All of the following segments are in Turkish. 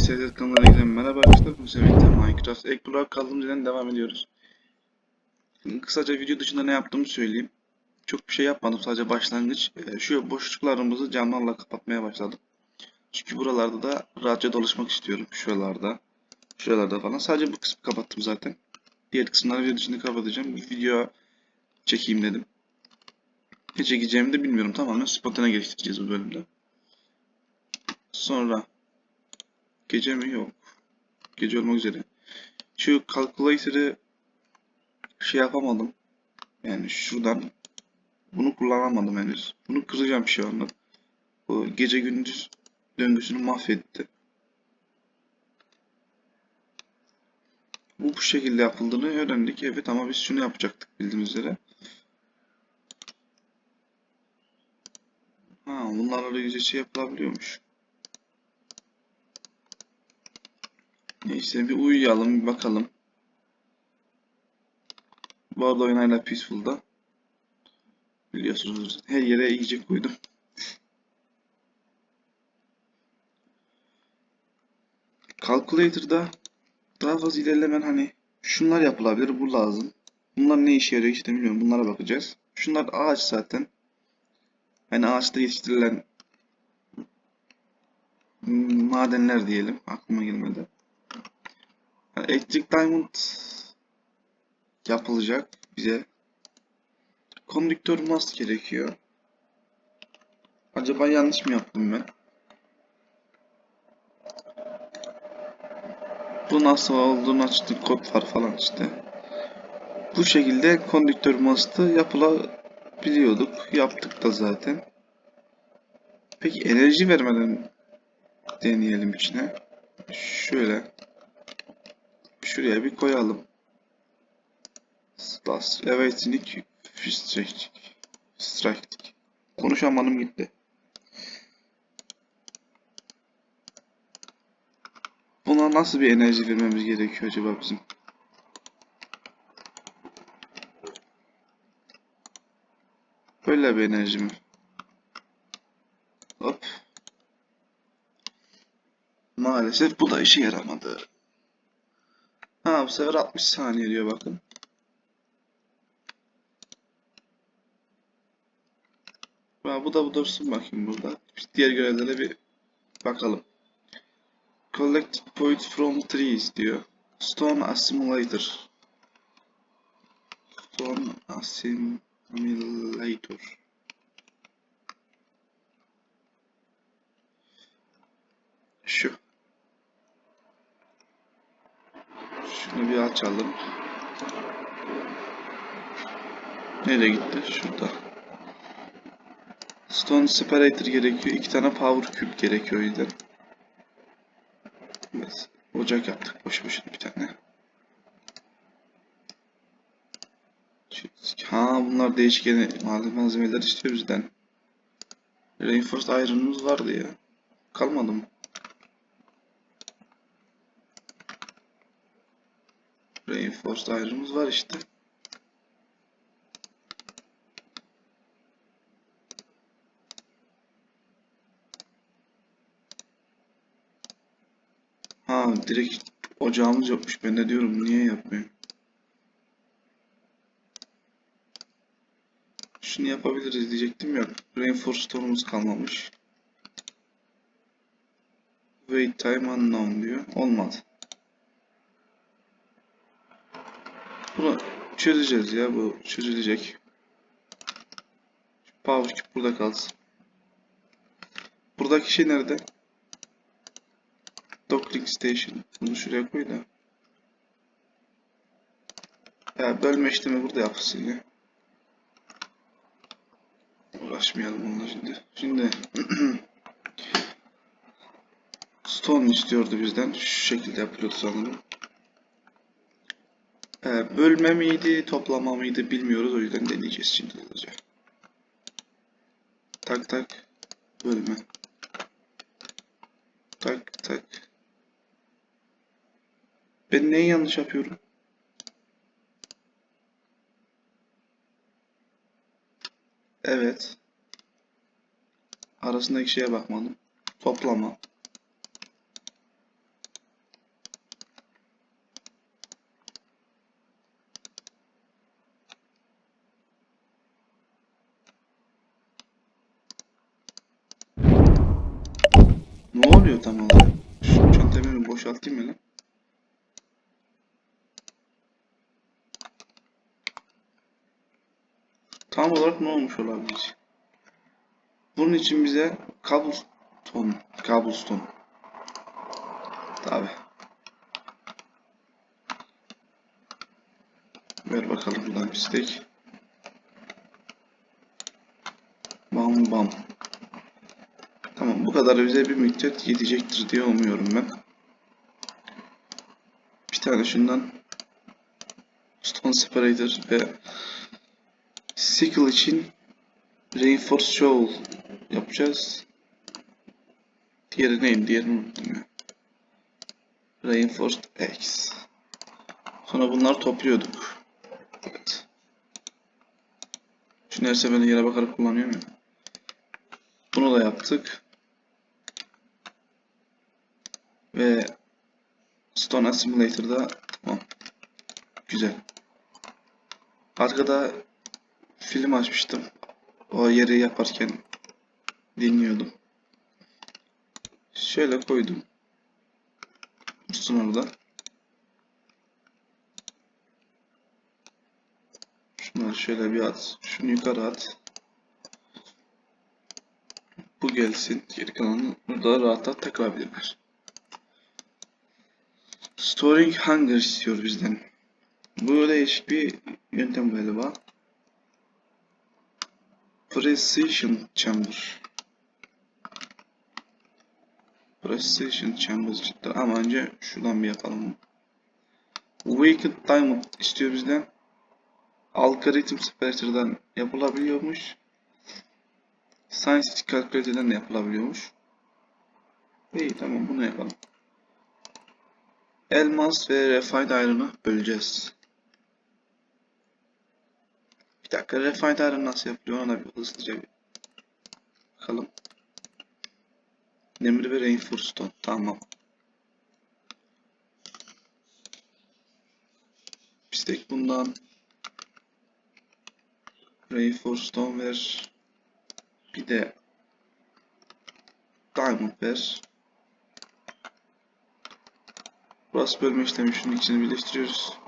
SZ kanalına giden merhaba arkadaşlar. Bu sefer Minecraft olarak kaldığımız yerden devam ediyoruz. Kısaca video dışında ne yaptığımı söyleyeyim. Çok bir şey yapmadım sadece başlangıç. Ee, şu boşluklarımızı camlarla kapatmaya başladım. Çünkü buralarda da rahatça dolaşmak istiyorum. Şuralarda. Şuralarda falan. Sadece bu kısmı kapattım zaten. Diğer kısımları video dışında kapatacağım. Bir video çekeyim dedim. Ne çekeceğimi de bilmiyorum. Tamamen spontane geliştireceğiz bu bölümde. Sonra Gece mi? Yok. Gece olmak üzere. Şu calculator'ı şey yapamadım. Yani şuradan bunu kullanamadım henüz. Bunu kıracağım şu anda. Bu gece gündüz döngüsünü mahvetti. Bu bu şekilde yapıldığını öğrendik. Evet ama biz şunu yapacaktık bildiğiniz üzere. Ha, bunlarla gece şey yapılabiliyormuş. Neyse bir uyuyalım bir bakalım. Bu arada oyun hala Peaceful'da. Biliyorsunuz her yere iyice koydum. Calculator'da daha fazla ilerlemen hani şunlar yapılabilir bu lazım. Bunlar ne işe yarıyor işte bilmiyorum bunlara bakacağız. Şunlar ağaç zaten. Yani ağaçta yetiştirilen madenler diyelim aklıma gelmedi. Electric Diamond yapılacak bize. Kondüktör mast gerekiyor. Acaba yanlış mı yaptım ben? Bu nasıl olduğunu açtık kod var falan işte. Bu şekilde kondüktör mastı yapılabiliyorduk. Yaptık da zaten. Peki enerji vermeden deneyelim içine. Şöyle. Şuraya bir koyalım. Stas. Evet, Nick Strike. Strike. Konuşamadım gitti. Buna nasıl bir enerji vermemiz gerekiyor acaba bizim? Böyle bir enerji mi? Hop. Maalesef bu da işe yaramadı. Ha bu sefer 60 saniye diyor bakın. Ha, bu da bu dursun bakayım burada. Diğer görevlere bir bakalım. Collect points from trees diyor. Stone Assimilator. Stone Assimilator. Şu. Şunu bir açalım. Nereye gitti? Şurada. Stone separator gerekiyor. İki tane power cube gerekiyor yüzden. Evet. Ocak yaptık boş boşuna bir tane. Ha bunlar değişik yeni malzemeler istiyor bizden. Reinforced iron'ımız vardı ya. Kalmadı mı? Reinforced iron'ımız var işte. Ha direkt ocağımız yokmuş. Ben de diyorum niye yapmıyor? Şunu yapabiliriz diyecektim ya. Reinforced stone'umuz kalmamış. Wait time unknown diyor. Olmadı. Bunu çözeceğiz ya. Bu çözülecek. Power cube burada kalsın. Buradaki şey nerede? Docking Station. Bunu şuraya koy da. Ya bölme işlemi burada yapılsın ya. Uğraşmayalım onunla şimdi. Şimdi Stone istiyordu bizden. Şu şekilde yapılıyordu sanırım. Ee, bölme miydi, toplama mıydı bilmiyoruz. O yüzden deneyeceğiz şimdi hızlıca. Tak tak. Bölme. Tak tak. Ben neyi yanlış yapıyorum? Evet. Arasındaki şeye bakmadım. Toplama. Oluyor tam olarak? Şu çantayı bir boşaltayım mı lan? Tam olarak ne olmuş olabilir? Bunun için bize cobblestone, cobblestone. Tabi. Ver bakalım buradan bir steak. Bam bam. Tamam bu kadar bize bir müddet yetecektir diye umuyorum ben. Bir tane şundan Stone Separator ve Sickle için Reinforced Shovel yapacağız. Diğeri neydi? Diğerini unuttum ya. Reinforced X. Sonra bunları topluyorduk. Evet. Şunu her seferinde yere bakarak kullanıyorum ya. Bunu da yaptık. Ve Stone Assimilator'da tamam. Güzel. Arkada film açmıştım. O yeri yaparken dinliyordum. Şöyle koydum. Dursun orada. Şunları şöyle bir at. Şunu yukarı at. Bu gelsin. Geri kalanını burada rahat rahat takılabilirler. Storing Hunger istiyor bizden. Bu değişik bir yöntem galiba. Precision Chamber. Precision Chamber çıktı ama önce şuradan bir yapalım. Wicked Diamond istiyor bizden. Algorithm Separator'dan yapılabiliyormuş. Science Calculator'dan da yapılabiliyormuş. İyi tamam bunu yapalım. Elmas ve Refined Iron'ı böleceğiz. Bir dakika Refined Iron nasıl yapılıyor ona bir hızlıca bir bakalım. Demir ve Reinforced Stone. Tamam. Bir tek bundan Reinforced Stone ver. Bir de Diamond ver. Burası bölme işlemi şunun ikisini birleştiriyoruz.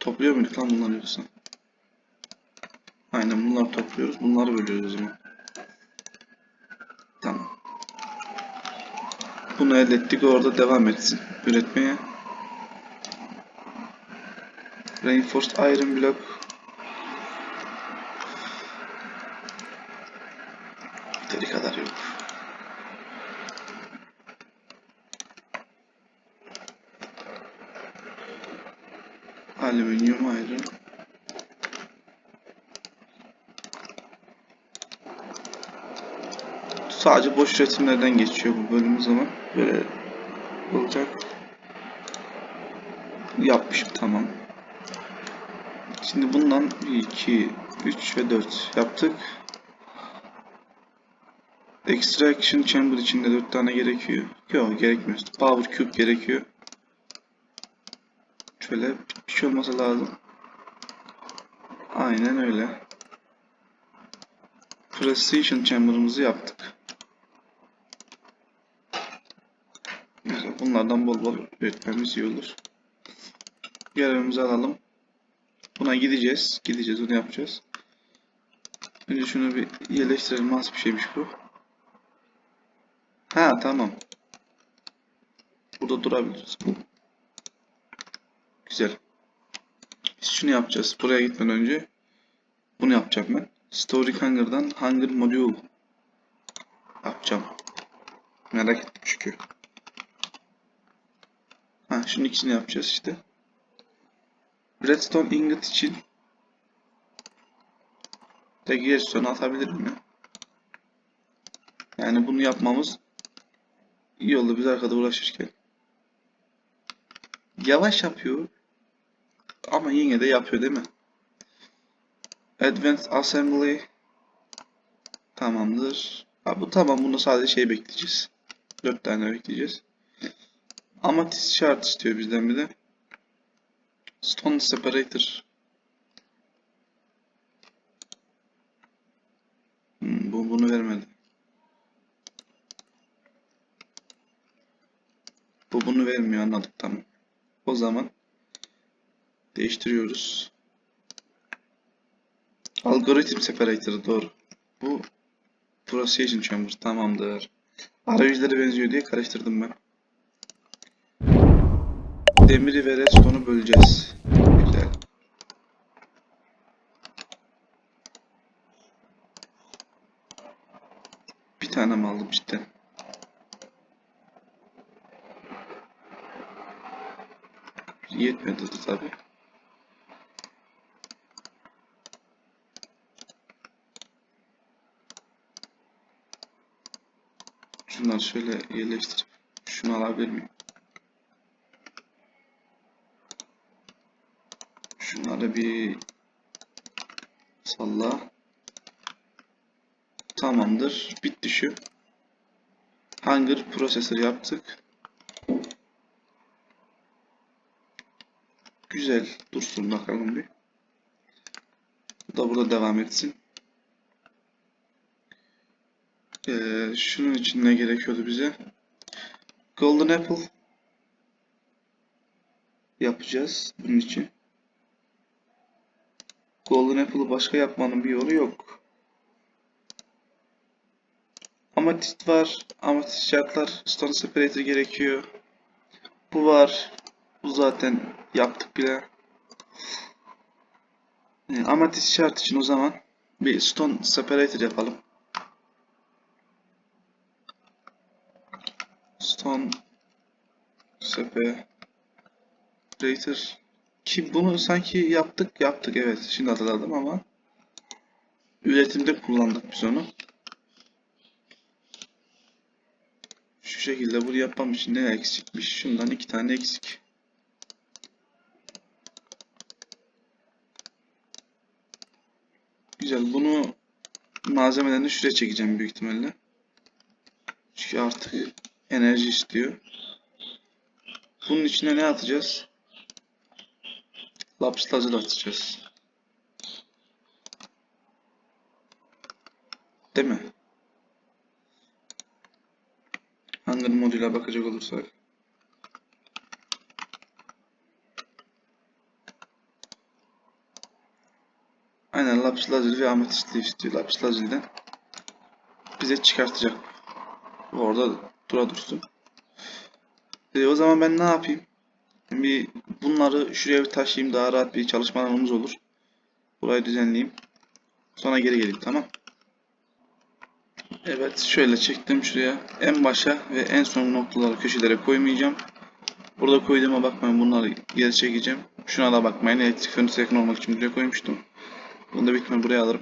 Topluyor muyduk lan bunları yoksa? Aynen bunları topluyoruz. Bunları bölüyoruz o zaman. Tamam. Bunu elde ettik. Orada devam etsin. Üretmeye. Reinforced Iron Block. Yeteri kadar yok. Alüminyum ayrı. Sadece boş üretimlerden geçiyor bu bölüm zaman. Böyle olacak. Yapmışım tamam. Şimdi bundan 1, 2, 3 ve 4 yaptık. Extraction chamber içinde 4 tane gerekiyor. Yok gerekmiyor. Power cube gerekiyor. Şöyle bir şey olması lazım. Aynen öyle. Precision chamber'ımızı yaptık. Güzel. Bunlardan bol bol üretmemiz iyi olur. Görevimizi alalım. Buna gideceğiz. Gideceğiz. Onu yapacağız. Önce şunu bir yerleştirelim. Nasıl bir şeymiş bu? Ha tamam. Burada durabiliriz. Güzel. Biz şunu yapacağız. Buraya gitmeden önce bunu yapacağım ben. Story Hunger'dan Hunger Module yapacağım. Merak ettim çünkü. Ha, şunun ikisini yapacağız işte. Redstone ingot için tek redstone atabilirim ya. Yani bunu yapmamız iyi oldu biz arkada uğraşırken. Yavaş yapıyor. Ama yine de yapıyor değil mi? Advanced Assembly tamamdır. Ha, bu tamam. Bunu sadece şey bekleyeceğiz. 4 tane bekleyeceğiz. Amatist şart istiyor bizden bir de. Stone separator. Hmm, bu bunu vermedi. Bu bunu vermiyor anladık tamam. O zaman değiştiriyoruz. Algoritm separator doğru. Bu Processing Chamber tamamdır. Arayüzlere benziyor diye karıştırdım ben. Demiri ve redstone'u böleceğiz. Güzel. Bir tane mi aldım cidden? Yetmedi tabi. Şunları şöyle yerleştirip şunu alabilir miyim? Şunları bir salla. Tamamdır. Bitti şu. Hunger Processor yaptık. Güzel. Dursun bakalım bir. Bu da burada devam etsin. Ee, şunun için ne gerekiyordu bize? Golden Apple yapacağız bunun için. Golden Apple'ı başka yapmanın bir yolu yok. Amatist var. Amatist şartlar. Stone Separator gerekiyor. Bu var. Bu zaten yaptık bile. Ee, Amatist şart için o zaman bir Stone Separator yapalım. Stone Separator ki bunu sanki yaptık yaptık evet şimdi hatırladım ama üretimde kullandık biz onu. Şu şekilde bunu yapmam için ne eksikmiş? Şundan iki tane eksik. Güzel bunu malzemelerini şuraya çekeceğim büyük ihtimalle. Çünkü artık enerji istiyor. Bunun içine ne atacağız? Lapis lazuli atacağız. Değil mi? Hunger moduyla bakacak olursak. Aynen lapis lazuli ve ametistli istiyor. Lapis lazuliden bize çıkartacak. Orada dura dursun. E, o zaman ben ne yapayım? Bir bunları şuraya bir taşıyayım daha rahat bir çalışma alanımız olur. Burayı düzenleyeyim. Sonra geri geleyim tamam. Evet şöyle çektim şuraya. En başa ve en son noktaları köşelere koymayacağım. Burada koyduğuma bakmayın bunları geri çekeceğim. Şuna da bakmayın. Elektrik fönüsü yakın olmak için buraya koymuştum. Bunu da bitme buraya alırım.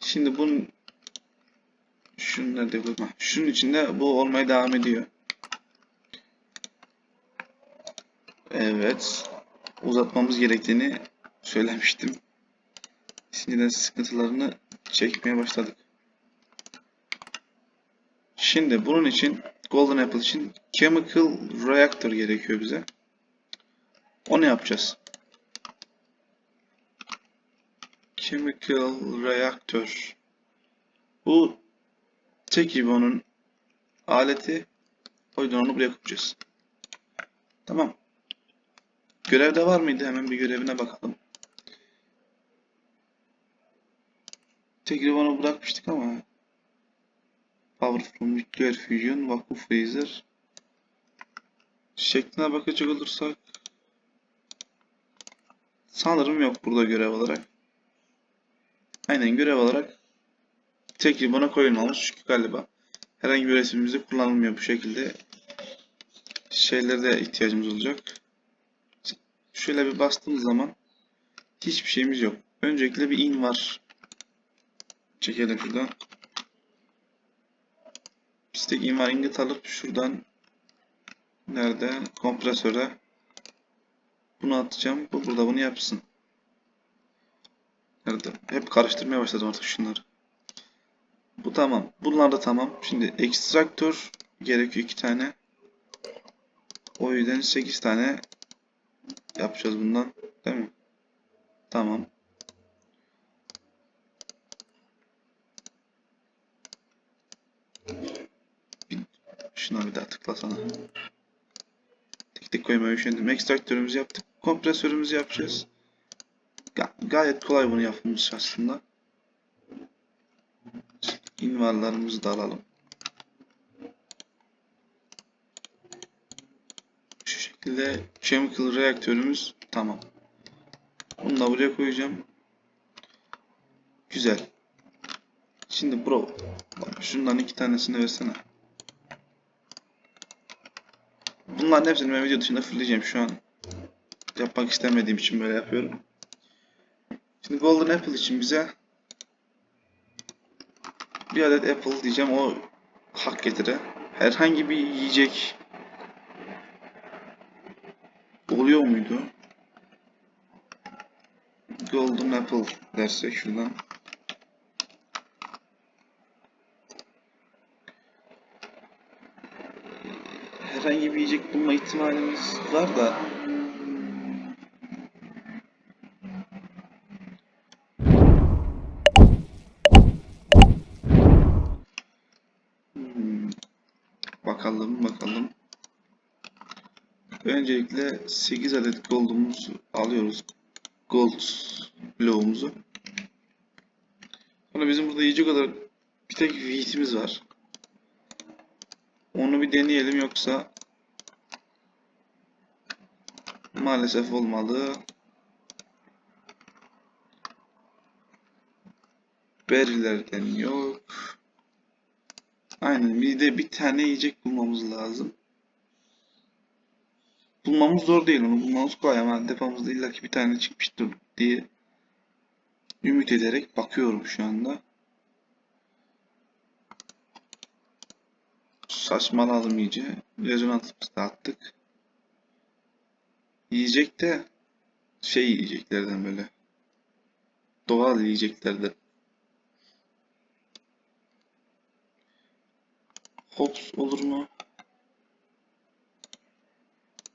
Şimdi bunun şunu nerede koyma? Şunun içinde bu olmaya devam ediyor. Evet. Uzatmamız gerektiğini söylemiştim. Sinirden sıkıntılarını çekmeye başladık. Şimdi bunun için Golden Apple için Chemical Reactor gerekiyor bize. Onu yapacağız. Chemical Reactor. Bu tek onun aleti. O yüzden onu buraya koyacağız. Tamam. Görevde var mıydı? Hemen bir görevine bakalım. Tegrivon'u bırakmıştık ama Power from Nuclear Fusion, Vacuum Freezer şekline bakacak olursak sanırım yok burada görev olarak. Aynen görev olarak Tegrivon'a koyulmamış çünkü galiba herhangi bir üretimimizde kullanılmıyor bu şekilde şeylerde ihtiyacımız olacak. Şöyle bir bastığımız zaman hiçbir şeyimiz yok. Öncelikle bir in var. Çekelim şuradan. Pistek in var ingot alıp şuradan nerede? Kompresöre bunu atacağım. Bu burada bunu yapsın. Nerede? Hep karıştırmaya başladım artık şunları. Bu tamam. Bunlar da tamam. Şimdi ekstraktör gerekiyor iki tane. O yüzden 8 tane yapacağız bundan. Değil mi? Tamam. Şuna bir daha tıklasana. Tek tek koymaya üşendim. Ekstraktörümüzü yaptık. Kompresörümüzü yapacağız. Ga- gayet kolay bunu yapmamız aslında. İnvarlarımızı da alalım. Şu şekilde chemical reaktörümüz tamam. Bunu da buraya koyacağım. Güzel. Şimdi bro şundan iki tanesini versene. Bunların hepsini ben video dışında fulleyeceğim şu an. Yapmak istemediğim için böyle yapıyorum. Şimdi Golden Apple için bize bir adet Apple diyeceğim o hak getire. Herhangi bir yiyecek oluyor muydu? Golden Apple dersek şuradan. Herhangi bir yiyecek bulma ihtimalimiz var da Hmm. Bakalım bakalım. Öncelikle 8 adet gold'umuzu alıyoruz. Gold bloğumuzu. Sonra bizim burada yiyecek olarak bir tek wheat'imiz var. Onu bir deneyelim yoksa maalesef olmadı. Berry'lerden yok. Aynen bir de bir tane yiyecek bulmamız lazım. Bulmamız zor değil onu bulmamız kolay ama depomuzda illaki bir tane çıkmıştır diye ümit ederek bakıyorum şu anda. Saçmaladım iyice. Rezonansımızı da attık. Yiyecek de şey yiyeceklerden böyle. Doğal yiyeceklerden. Hops olur mu?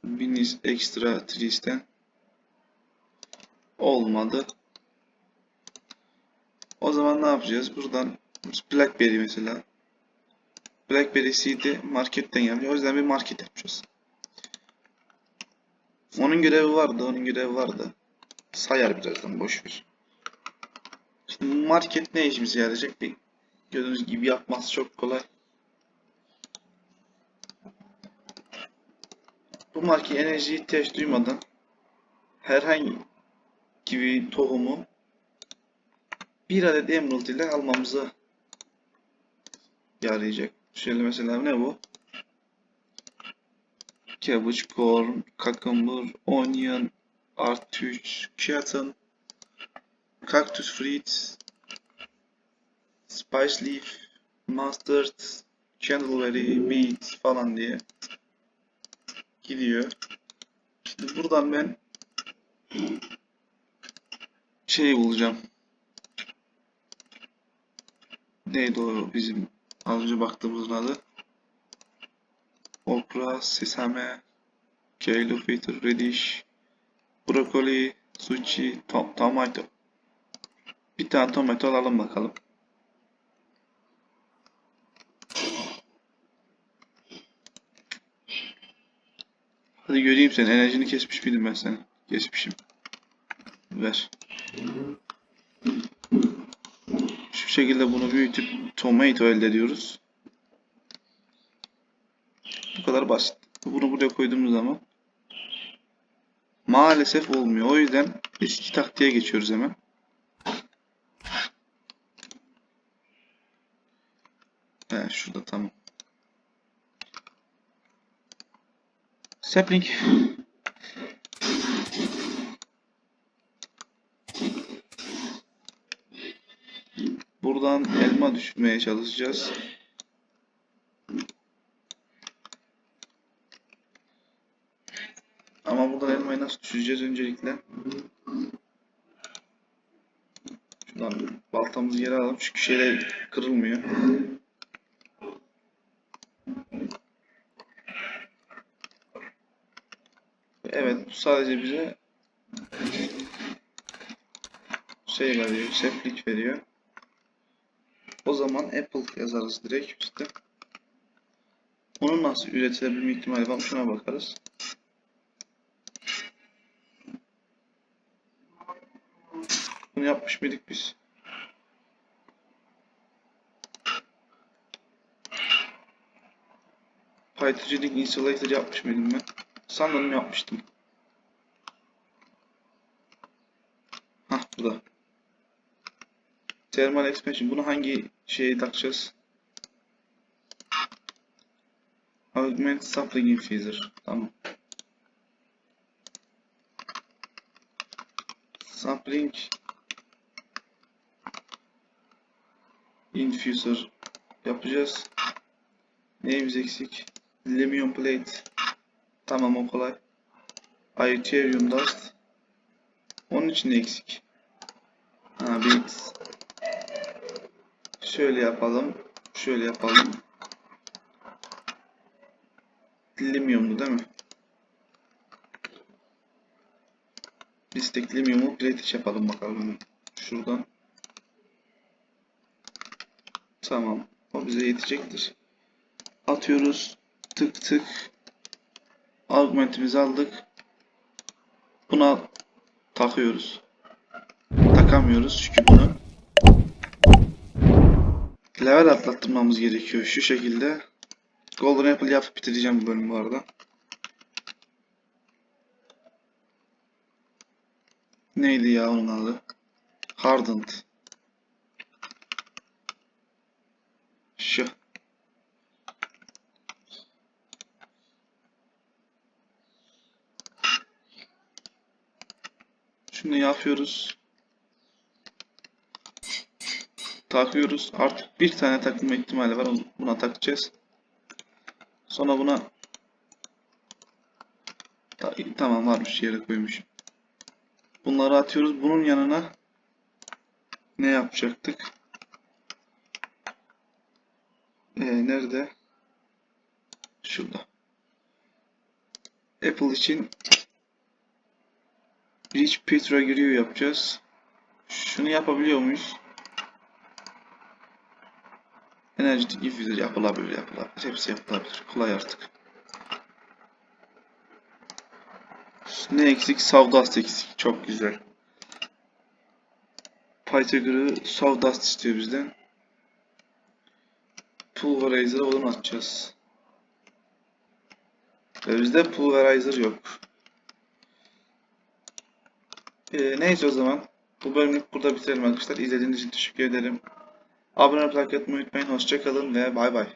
Binis Extra Trees'ten olmadı. O zaman ne yapacağız? Buradan Blackberry mesela. Blackberry seed'i marketten yapıyor. O yüzden bir market yapacağız. Onun görevi vardı, onun görevi vardı. Sayar birazdan boş ver. Şimdi market ne işimize yarayacak? Bir gördüğünüz gibi yapması çok kolay. Bu market enerji ihtiyaç duymadan herhangi bir tohumu bir adet emerald ile almamıza yarayacak. Şöyle mesela ne bu? Cabbage, corn, cucumber, onion, artichoke, cotton, cactus fruit, spice leaf, mustard, candleberry, beet falan diye gidiyor. Şimdi buradan ben şey bulacağım. Neydi o bizim az önce baktığımızın adı? Okra, sesame, kale filter, radish, brokoli, sushi, to tomato. Bir tane tomato alalım bakalım. Hadi göreyim seni. Enerjini kesmiş miydim ben seni? Kesmişim. Ver. Şu şekilde bunu büyütüp tomato elde ediyoruz. Bu kadar basit. Bunu buraya koyduğumuz zaman maalesef olmuyor. O yüzden eski taktiğe geçiyoruz hemen. He, şurada tamam. Sapling. Buradan elma düşürmeye çalışacağız. Ama buradan elmayı nasıl düşüreceğiz öncelikle? Şuradan baltamızı yere alalım çünkü şeyler kırılmıyor. Evet bu sadece bize şey veriyor, seplik veriyor. O zaman Apple yazarız direkt üstte. Onun nasıl üretilebilme ihtimali var? Şuna bakarız. Bunu yapmış mıydık biz? Link Installer yapmış mıydım ben? Sanırım yapmıştım. Hah bu da. Thermal expansion. Bunu hangi şeye takacağız? Augment Sapling Infuser. Tamam. Sapling Infuser yapacağız. Neyimiz eksik? Lemion Plate. Tamam o kolay. Deuterium Dust. Onun için eksik? Ha beats. Şöyle yapalım. Şöyle yapalım. Limium'du değil mi? Biz tek Limium'u iş yapalım bakalım. Şuradan. Tamam. O bize yetecektir. Atıyoruz. Tık tık. Argumentimizi aldık. Buna takıyoruz. Takamıyoruz çünkü bunu level atlattırmamız gerekiyor şu şekilde. Golden Apple yapıp bitireceğim bu bölümü bu arada. Neydi ya onun adı? Hardened. Şu. Şunu yapıyoruz. Takıyoruz. Artık bir tane takılma ihtimali var. Buna takacağız. Sonra buna Ta- tamam varmış yere koymuşum. Bunları atıyoruz. Bunun yanına ne yapacaktık? Ee, nerede? Şurada. Apple için Rich Petra giriyor yapacağız. Şunu yapabiliyor muyuz? Energetik infuser yapılabilir, yapılabilir. Hepsi yapılabilir. Kolay artık. Ne eksik? Sawdust eksik. Çok güzel. Pythagor'ı Sawdust istiyor bizden. Pulverizer'a odun atacağız. Ve bizde Pulverizer yok. Ee, neyse o zaman. Bu bölümlük burada bitirelim arkadaşlar. İzlediğiniz için teşekkür ederim. Abone olup like atmayı unutmayın. Hoşçakalın ve bay bay.